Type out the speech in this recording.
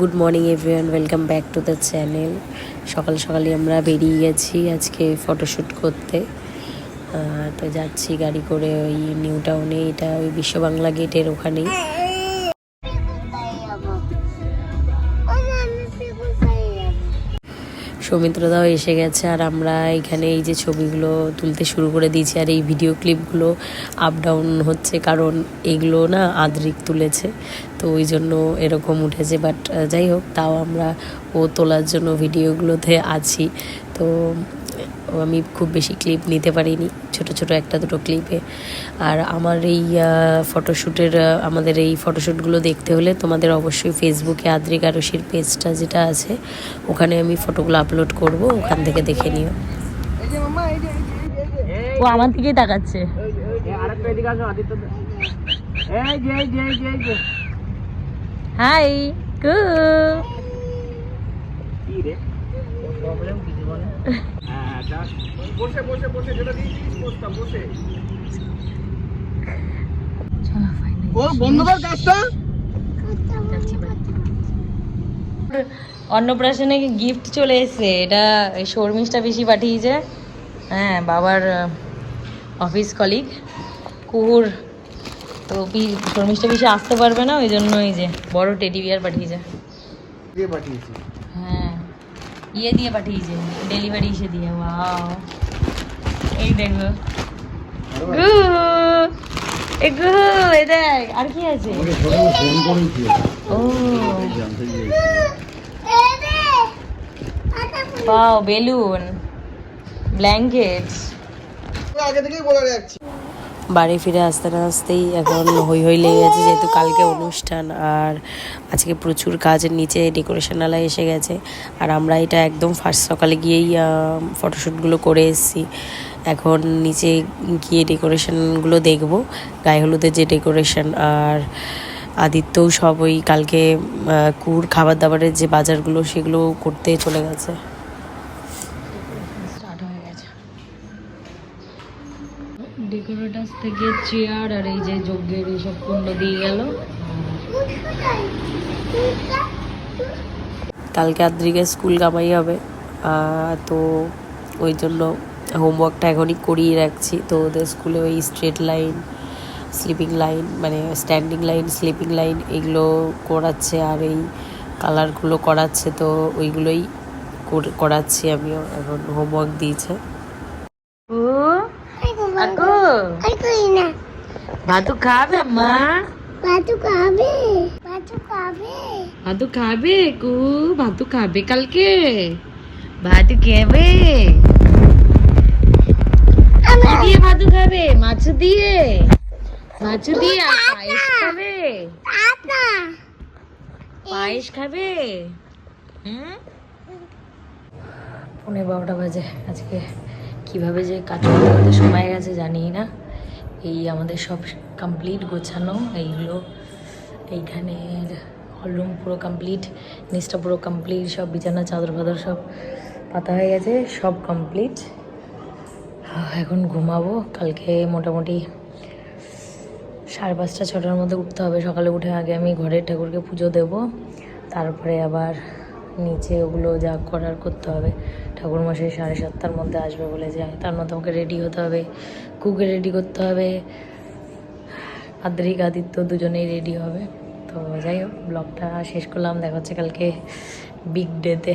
Good morning everyone welcome back to the channel সকাল সকালে আমরা বেরিয়ে গেছি আজকে ফটোশ্যুট করতে। তো যাচ্ছি গাড়ি করে ওই নিউ টাউনে এটা ওই বিশ্ব বাংলা গেটের ওখানেই। সৌমিত্রদাও এসে গেছে আর আমরা এখানে এই যে ছবিগুলো তুলতে শুরু করে দিয়েছি আর এই ভিডিও ক্লিপগুলো আপ ডাউন হচ্ছে কারণ এগুলো না আদ্রিক তুলেছে। তো ওই জন্য এরকম উঠেছে বাট যাই হোক, তাও আমরা ও তোলার জন্য ভিডিওগুলোতে আছি। তো আমি খুব বেশি ক্লিপ নিতে পারিনি ছোট ছোট একটা দুটো ক্লিপে আর আমার এই ফটোশ্যুটের আমাদের এই ফটোশ্যুটগুলো দেখতে হলে তোমাদের অবশ্যই ফেসবুকে আদ্রিক আরশির পেজটা যেটা আছে ওখানে আমি ফটোগুলো আপলোড করব ওখান থেকে দেখে নিও। ও আমার দিকেই তাকাচ্ছে। হাই গু অন্নপ্রাশনে গিফট চলে এসেছে? এটা শর্মিষ্ঠা বেশি পাঠিয়েছে। হ্যাঁ বাবার অফিস কলিগ কুকুর তো বি- শর্মিষ্ঠা বেশি আসতে পারবে না ওই জন্য এই যে বড় টেডি বিয়ার পাঠিয়েছে। হ্যাঁ ইয়ে দিয়ে পাঠিয়েছে ডেলিভারি এসে দিয়ে ওয়াও এই দেখো। গু এ গু এ দেখ আর কি আছে? ও। পাও বেলুন ব্ল্যাঙ্কেটস। আগে থেকেই বলে রাখছি। বাড়ি ফিরে আসতে না আসতেই এখন হই হই লেগে গেছে, যেহেতু কালকে অনুষ্ঠান আর আজকে প্রচুর কাজের নিচে ডেকোরেশনালা এসে গেছে। আর আমরা এটা একদম ফার্স্ট সকালে গিয়েই ফটোশ্যুটগুলো করে এসেছি। এখন নিচে গিয়ে ডেকোরেশনগুলো দেখব, গায়ে হলুদের যে ডেকোরেশন আর আদিত্যও সব ওই কালকে কুর খাবার দাবারের যে বাজারগুলো সেগুলো করতে চলে গেছে স্টার্ট হয়ে গেছে ডেকোরেটার্স থেকে চেয়ার আর এই যে যজ্ঞের এইসব কুণ্ড দিয়ে গেল। কালকে আদ্রিকে স্কুল কামাই হবে তো ওই জন্য হোমওয়ার্কটা এখনই করিয়ে রাখছি। তো ওদের স্কুলে ওই স্ট্রেট লাইন স্লিপিং লাইন মানে স্ট্যান্ডিং লাইন স্লিপিং লাইন এগুলো করাচ্ছে আর এই কালারগুলো করাচ্ছে, তো ওইগুলোই কর- করাচ্ছি আমিও। এখন হোমওয়ার্ক দিয়েছে ও আকু ভাতু খাবে মা? ভাতু খাবে কু ভাতু খাবে কালকে? ভাতু খাবে? দিয়ে ভাতু খাবে? মাছ দিয়ে? মাছ দিয়ে আর পায়েস খাবে? পায়েস খাবে? হুম? পনেরো বারোটা বাজে। আজকে কীভাবে যে কাটতে করতে সময় গেছে জানি না। এই আমাদের সব কমপ্লিট গোছানো এইগুলো এইখানে হলরুম পুরো কমপ্লিট নিচটা পুরো কমপ্লিট সব বিছানা, চাদর ফাদর সব পাতা হয়ে গেছে, সব কমপ্লিট এখন ঘুমাবো, কালকে মোটামুটি সাড়ে পাঁচটা, ছটার মধ্যে উঠতে হবে, সকালে উঠে আগে আমি ঘরের ঠাকুরকে পুজো দেব, তারপরে আবার নিচে ওগুলো যা করার করতে হবে। ঠাকুরমশাই সাড়ে সাতটার মধ্যে আসবে বলে যায় তার মধ্যে আমাকে রেডি হতে হবে। কুকে রেডি করতে হবে। আদ্রিক, আদিত্য দুজনেই রেডি হবে। তো যাই হোক ব্লগটা শেষ করলাম। দেখা হচ্ছে কালকে বিগ ডেতে